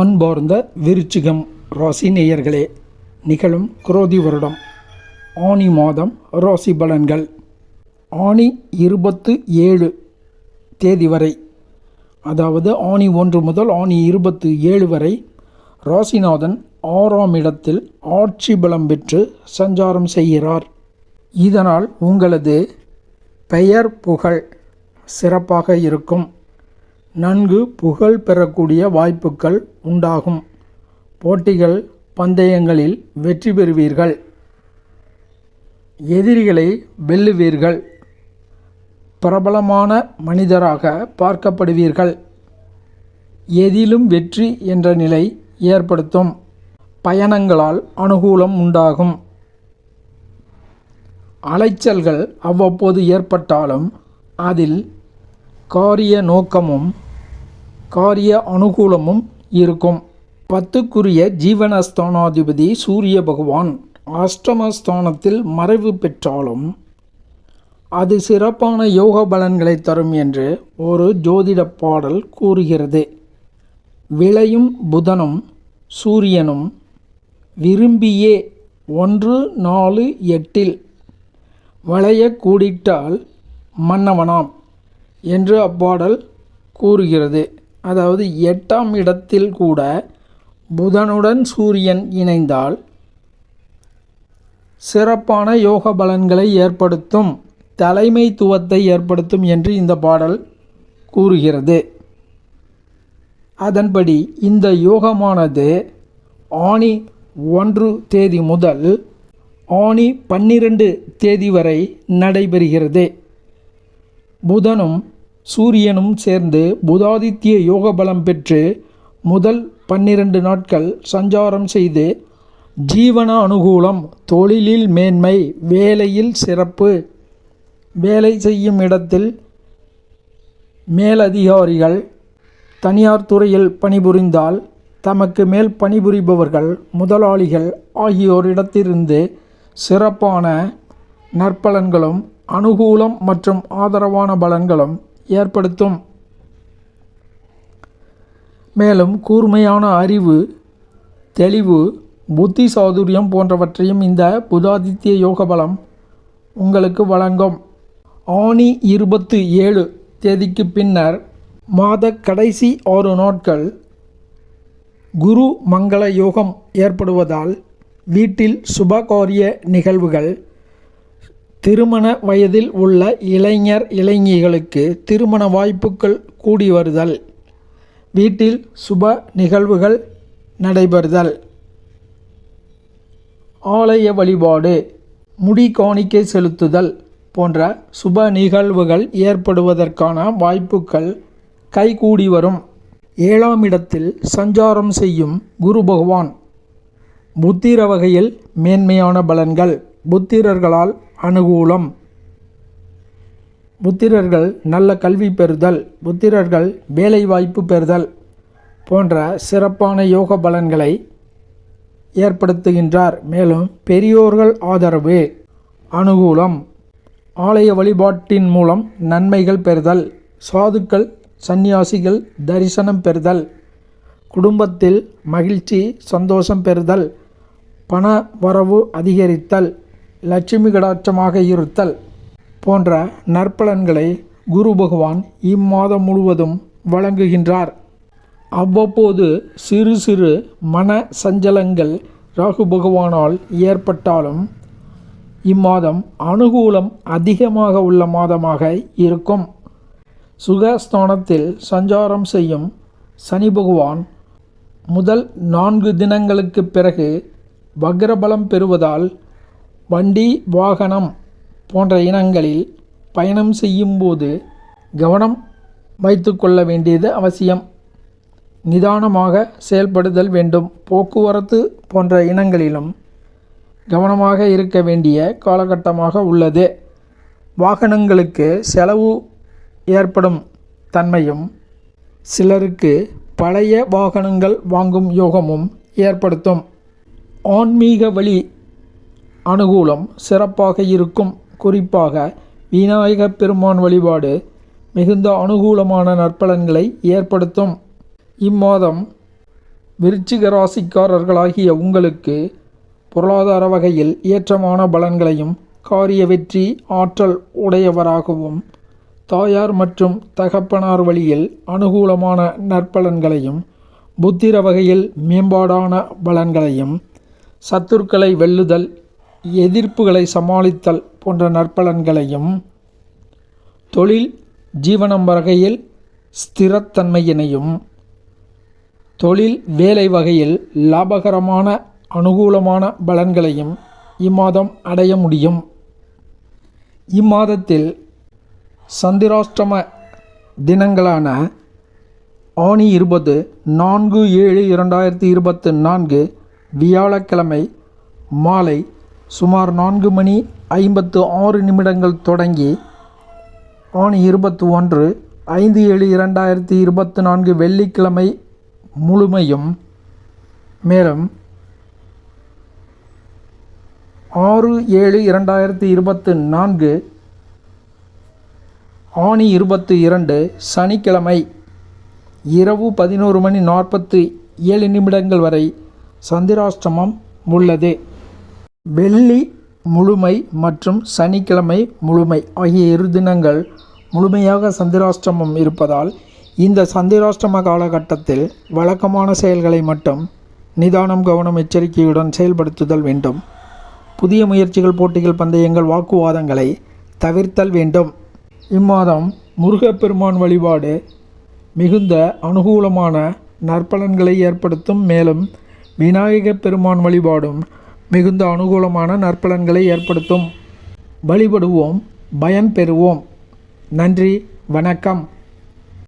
அன்பார்ந்த விருச்சிகம் ராசி நேயர்களே நிகழும் குரோதி வருடம் ஆனி மாதம் ராசி பலன்கள். ஆனி இருபத்து ஏழு தேதி வரை அதாவது ஆனி ஒன்று முதல் ஆனி இருபத்து ஏழு வரை ராசிநாதன் ஆறாம் இடத்தில் ஆட்சி பலம் பெற்று சஞ்சாரம் செய்கிறார். இதனால் உங்களது பெயர் புகழ் சிறப்பாக இருக்கும். நன்கு புகழ் பெறக்கூடிய வாய்ப்புகள் உண்டாகும். போட்டிகள் பந்தயங்களில் வெற்றி பெறுவீர்கள். எதிரிகளை வெல்லுவீர்கள். பிரபலமான மனிதராக பார்க்கப்படுவீர்கள். எதிலும் வெற்றி என்ற நிலை ஏற்படுத்தும். பயணங்களால் அனுகூலம் உண்டாகும். அலைச்சல்கள் அவ்வப்போது ஏற்பட்டாலும் அதில் காரிய நோக்கமும் காரிய அனுகூலமும் இருக்கும். பத்துக்குரிய ஜீவனஸ்தானாதிபதி சூரிய பகவான் அஷ்டமஸ்தானத்தில் மறைவு பெற்றாலும் அது சிறப்பான யோக பலன்களை தரும் என்று ஒரு ஜோதிட பாடல் கூறுகிறது. விளையும் புதனும் சூரியனும் விரும்பியே ஒன்று நாலு எட்டில் வளைய கூடிட்டால் மன்னவனாம் என்று அப்பாடல் கூறுகிறது. அதாவது எட்டாம் இடத்தில் கூட புதனுடன் சூரியன் இணைந்தால் சிறப்பான யோக பலன்களை ஏற்படுத்தும் தலைமைத்துவத்தை ஏற்படுத்தும் என்று இந்த பாடல் கூறுகிறது. அதன்படி இந்த யோகமானது ஆணி ஒன்று தேதி முதல் ஆணி பன்னிரண்டு தேதி வரை நடைபெறுகிறது. புதனும் சூரியனும் சேர்ந்து புதாதித்ய யோக பலம் பெற்று முதல் பன்னிரண்டு நாட்கள் சஞ்சாரம் செய்து ஜீவன அனுகூலம் தொழிலில் மேன்மை வேலையில் சிறப்பு வேலை செய்யும் இடத்தில் மேலதிகாரிகள் தனியார் துறையில் பணிபுரிந்தால் தமக்கு மேல் பணிபுரிபவர்கள் முதலாளிகள் ஆகியோரிடத்திலிருந்து சிறப்பான நற்பலன்களும் அனுகூலம் மற்றும் ஆதரவான பலன்களும் ஏற்படுத்தும். மேலும் கூர்மையான அறிவு தெளிவு புத்தி சாதுரியம் போன்றவற்றையும் இந்த புதாதித்ய யோக பலம் உங்களுக்கு வழங்கும். ஆணி இருபத்து ஏழு தேதிக்கு பின்னர் மாத கடைசி ஆறு நாட்கள் குரு மங்கள யோகம் ஏற்படுவதால் வீட்டில் சுபகாரிய நிகழ்வுகள் திருமண வயதில் உள்ள இளைஞர் இளைஞிகளுக்கு திருமண வாய்ப்புகள் கூடி வருதல். வீட்டில் சுப நிகழ்வுகள் நடைபெறுதல். ஆலய வழிபாடு முடி காணிக்கை செலுத்துதல் போன்ற சுப நிகழ்வுகள் ஏற்படுவதற்கான வாய்ப்புகள் கைகூடி வரும். ஏழாம் இடத்தில் சஞ்சாரம் செய்யும் குரு பகவான். புத்திர வகையில் மேன்மையான பலன்கள். புத்திரர்களால் அனுகூலம். புத்திரர்கள் நல்ல கல்வி பெறுதல் புத்திரர்கள் வேலைவாய்ப்பு பெறுதல் போன்ற சிறப்பான யோக பலன்களை ஏற்படுத்துகின்றார். மேலும் பெரியோர்கள் ஆதரவு அனுகூலம் ஆலய வழிபாட்டின் மூலம் நன்மைகள் பெறுதல் சாதுக்கள் சந்நியாசிகள் தரிசனம் பெறுதல் குடும்பத்தில் மகிழ்ச்சி சந்தோஷம் பெறுதல் பண வரவு அதிகரித்தல் லட்சுமி கடாட்சமாக இருத்தல் போன்ற நற்பலன்களை குரு பகவான் இம்மாதம் முழுவதும் வழங்குகின்றார். அவ்வப்போது சிறு சிறு மன சஞ்சலங்கள் ராகு பகவானால் ஏற்பட்டாலும் இம்மாதம் அனுகூலம் அதிகமாக உள்ள மாதமாக இருக்கும். சுகஸ்தானத்தில் சஞ்சாரம் செய்யும் சனி பகவான் முதல் நான்கு தினங்களுக்கு பிறகு வக்ரபலம் பெறுவதால் வண்டி வாகனம் போன்ற இனங்களில் பயணம் செய்யும்போது கவனம் வைத்து கொள்ள வேண்டியது அவசியம். நிதானமாக செயல்படுதல் வேண்டும். போக்குவரத்து போன்ற இனங்களிலும் கவனமாக இருக்க வேண்டிய காலகட்டமாக உள்ளது. வாகனங்களுக்கு செலவு ஏற்படும் தன்மையும் சிலருக்கு பழைய வாகனங்கள் வாங்கும் யோகமும் ஏற்படுத்தும். ஆன்மீக வழி அனுகூலம் சிறப்பாக இருக்கும். குறிப்பாக விநாயக பெருமான் வழிபாடு மிகுந்த அனுகூலமான நற்பலன்களை ஏற்படுத்தும். இம்மாதம் விருச்சிக ராசிக்காரர்களாகிய உங்களுக்கு பொருளாதார வகையில் ஏற்றமான பலன்களையும் காரிய வெற்றி ஆற்றல் உடையவராகவும் தாயார் மற்றும் தகப்பனார் வழியில் அனுகூலமான நற்பலன்களையும் புத்திர வகையில் மேம்பாடான பலன்களையும் சத்துருக்களை வெல்லுதல் எதிர்ப்புகளை சமாளித்தல் போன்ற நற்பலன்களையும் தொழில் ஜீவனம் வகையில் ஸ்திரத்தன்மையினையும் தொழில் வேலை வகையில் லாபகரமான அனுகூலமான பலன்களையும் இம்மாதம் அடைய முடியும். இம்மாதத்தில் சந்திராஷ்டம தினங்களான ஆணி இருபது நான்கு ஏழு இரண்டாயிரத்தி இருபத்து நான்கு வியாழக்கிழமை மாலை சுமார் நான்கு மணி ஐம்பத்து ஆறு நிமிடங்கள் தொடங்கி ஆணி இருபத்தி ஒன்று ஐந்து ஏழு இரண்டாயிரத்தி இருபத்து நான்கு வெள்ளிக்கிழமை முழுமையும். மேலும் ஆறு ஏழு இரண்டாயிரத்தி இருபத்து நான்கு ஆணி இருபத்து இரண்டு சனிக்கிழமை இரவு பதினோரு மணி நாற்பத்து ஏழு நிமிடங்கள் வரை சந்திராஷ்டமம் உள்ளது. வெள்ளி முழுமை மற்றும் சனிக்கிழமை முழுமை ஆகிய இரு தினங்கள் முழுமையாக சந்திராஷ்டமம் இருப்பதால் இந்த சந்திராஷ்டம காலகட்டத்தில் வழக்கமான செயல்களை மட்டும் நிதானம் கவனம் எச்சரிக்கையுடன் செயல்படுத்துதல் வேண்டும். புதிய முயற்சிகள் போட்டிகள் பந்தயங்கள் வாக்குவாதங்களை தவிர்த்தல் வேண்டும். இம்மாதம் முருகப்பெருமான் வழிபாடு மிகுந்த அனுகூலமான நற்பலன்களை ஏற்படுத்தும். மேலும் விநாயகப் பெருமான் வழிபாடும் மிகுந்த அனுகூலமான நற்பலன்களை ஏற்படுத்தும். வழிபடுவோம் பயன் பெறுவோம். நன்றி வணக்கம்.